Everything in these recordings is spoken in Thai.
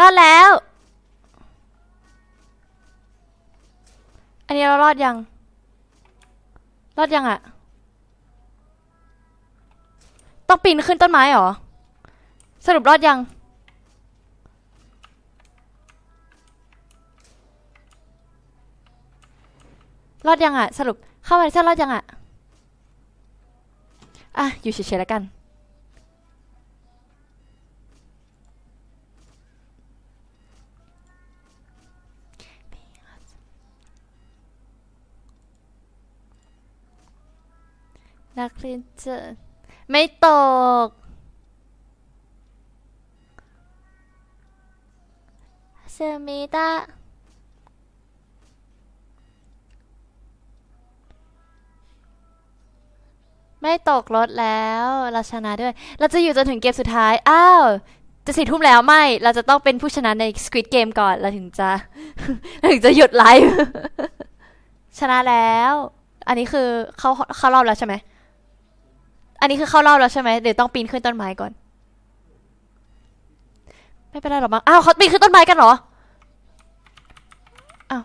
รอดแล้ว อันนี้เรารอดยัง รอดยังอะต้องปีนขึ้นต้นไม้เหรอ สรุปรอดยัง รอดยังอะสรุปเข้ามาในเส้นรอดยังอะอะ อยู่เฉยๆแล้วกัน นักเรียนเจอไม่ตก เซมิตาไม่ตกรถแล้ว เราชนะด้วย เราจะอยู่จนถึงเกมสุดท้าย อ้าว จะสี่ทุ่มแล้วไม่ เราจะต้องเป็นผู้ชนะใน Squid Game ก่อน เราถึงจะเราถึงจะหยุดไลฟ์ ชนะแล้ว อันนี้คือเขาเข้ารอบแล้วใช่ไหม อันนี้คือเข้ารอบแล้วใช่ไหมเดี๋ยวต้องปีนขึ้นต้นไม้ก่อน ไม่เป็นไรหรอกมั้งอ้าวเขาปีนขึ้นต้นไม้กันเหรออ้าว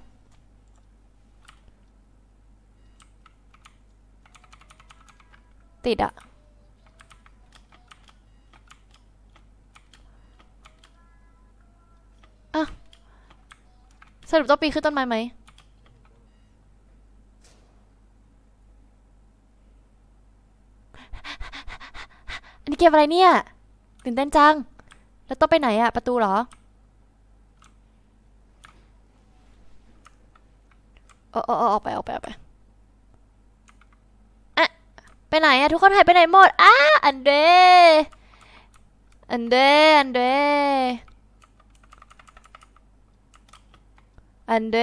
ติดอะอะสรุปต้องปีนขึ้นต้นไม้ไหม อั เกมอะไรเนี่ยตื่นเต้นจัง แล้วต้องไปไหนอะประตูเหรอออออกไปออกไปออกไปอะไปไหนอะทุกคนหายไปไหนหมดอ้าอันเดอันเดอันเดอันเด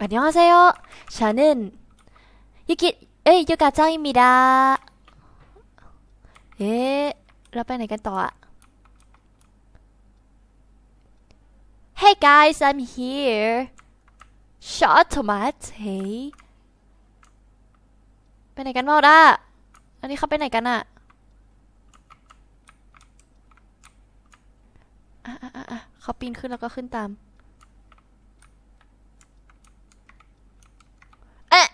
อันยองเซโยชาเนนยูกิเอ้ยยูกาจังมิดาะเราไปไหนกันต่ออะ Hey guys I'm here Shot tomato ไปไหนกันหมดอะอันนี้เขาไปไหนกันอะอะอะอะเขาปีนขึ้นแล้วก็ขึ้นตาม เอ๊ะ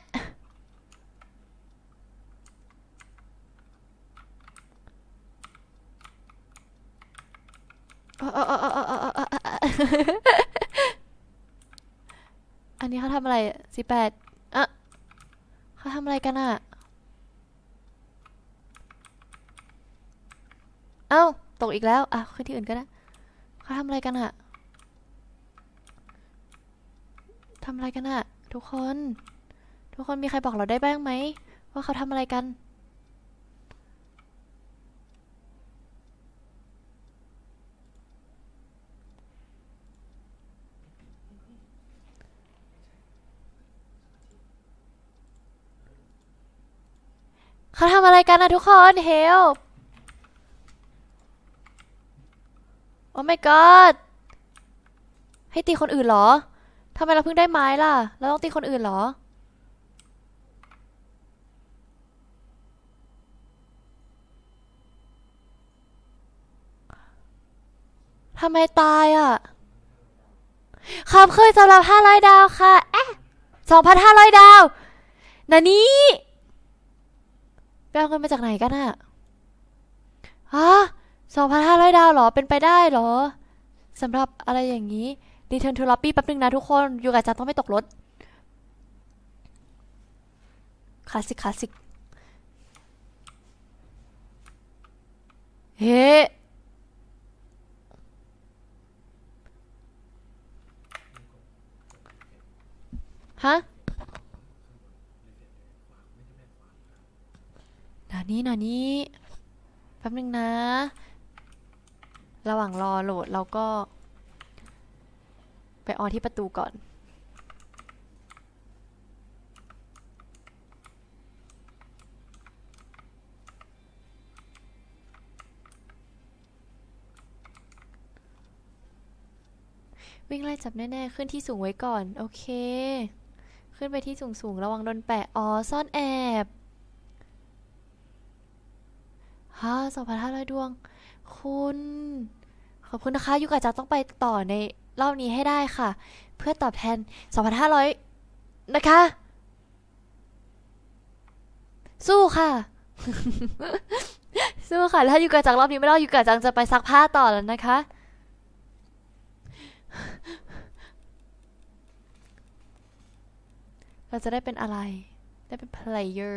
เอ๋ออ๋ออ๋ออ๋ออ๋ออ๋ออ๋ออันนี้เขาทำอะไรสิแปดอะเขาทำอะไรกันอะ เอ้า ตกอีกแล้ว อะขึ้นที่อื่นก็ได้เขาทำอะไรกันอะทำอะไรกันอะ ทุกคน ทุกคนมีใครบอกเราได้บ้างไหม ว่าเขาทำอะไรกัน เขาทำอะไรกันนะทุกคนเฮลโอ้ my god ให้ตีคนอื่นเหรอทำไมเราเพิ่งได้ไม้ล่ะ เราต้องตีคนอื่นเหรอ ทำไมตายอะขอบคุณสำหรับ 500 ดาวค่ะ เอ๊ะ2,500 ดาว นานี้ ไปเอาเงินมาจากไหนกันอะฮะ2,500ดาวเหรอ เป็นไปได้เหรอสำหรับอะไรอย่างนี้ Return to lobby แป๊บนึงนะทุกคน อยู่กับจารต้องไม่ตกรถ คลาสสิกคลาสสิก เฮ้ฮะ นานี้นานี้แป๊บนึงนะ ระหว่างรอโหลดเราก็ ไปออที่ประตูก่อน วิ่งไล่จับแน่ๆ ขึ้นที่สูงไว้ก่อน โอเค ขึ้นไปที่สูงๆ ระวังโดนแปะ อ๋อ ซ่อนแอบ ฮ่าสองพันห้าร้อยดวง คุณ ขอบคุณนะคะยูกะจะต้องไปต่อในรอบนี้ให้ได้ค่ะ เพื่อตอบแทน2,500นะคะ สู้ค่ะ สู้ค่ะ ถ้ายูกะจังรอบนี้ไม่รอดยูกะจังจะไปซักผ้าต่อแล้วนะคะ เราจะได้เป็นอะไร ได้เป็น player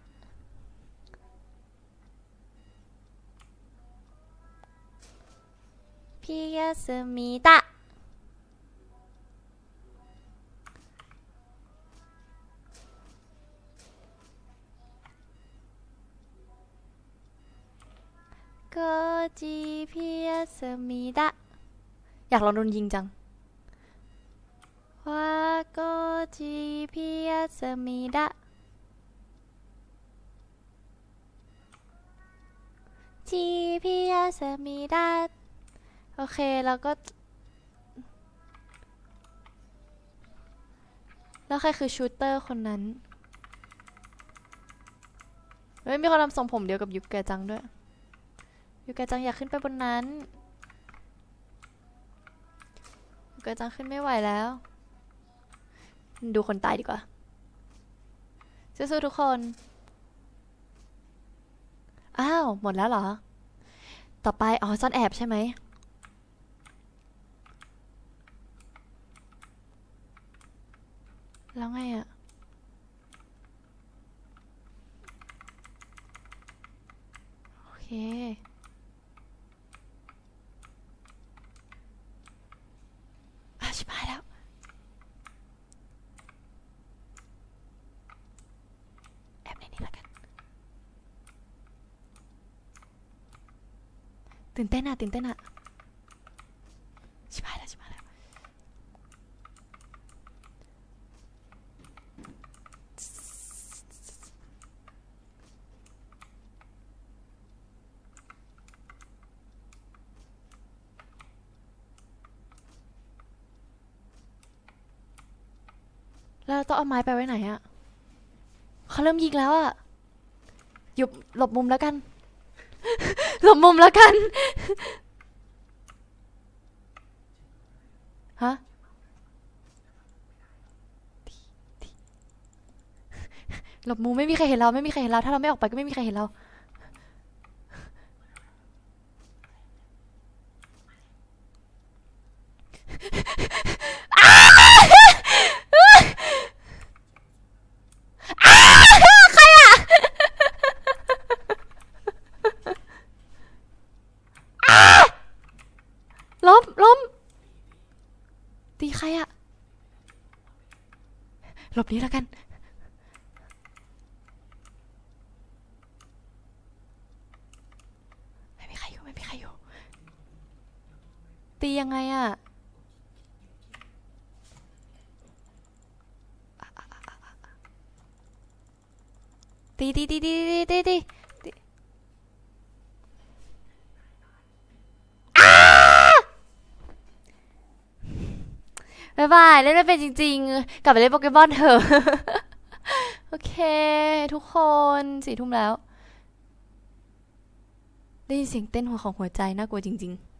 ที่ยาสมิตะกจิพิยาสมิดะอยากลองโดนยิงจังว่าโกจิพิยาสมิตะ지피었습ด다 โอเคแล้วก็ แล้วใครคือชูเตอร์คนนั้นเฮ้ยมีคนทำทรงผมเดียวกับยุกแกจังด้วย ยุกแกจังอยากขึ้นไปบนนั้น ยุกแกจังขึ้นไม่ไหวแล้ว ดูคนตายดีกว่าสู้ๆทุกคน อ้าว หมดแล้วเหรอ ต่อไป อ๋อ ซ่อนแอบใช่ไหม แล้วไงอะโอเคอะชิบายแล้ว แอบในนี้แล้วกัน ตื่นเต้นอะตื่นเต้นอะชิบายแล้วชิบายแล้ว แล้วเราต้องเอาไม้ไปไว้ไหนอะเขาเริ่มยิงแล้วอะหยุบหลบมุมแล้วกัน หลบมุมแล้วกันฮะหลบมุมไม่มีใครเห็นเราไม่มีใครเห็นเรา ถ้าเราไม่ออกไปก็ไม่มีใครเห็นเรา นี้แล้วกันไม่มีใครอยู่ไม่มีใครอยู่ตียังไงอะตีตีตีตีตีตี บ๊ายบายเล่นไม่เป็นจริง ๆ กลับไปเล่นโปเกมอนเถอะ โอเค ทุกคนสี่ทุ่มแล้ว ได้ยินเสียงเต้นหัวของหัวใจน่ากลัวจริง ๆ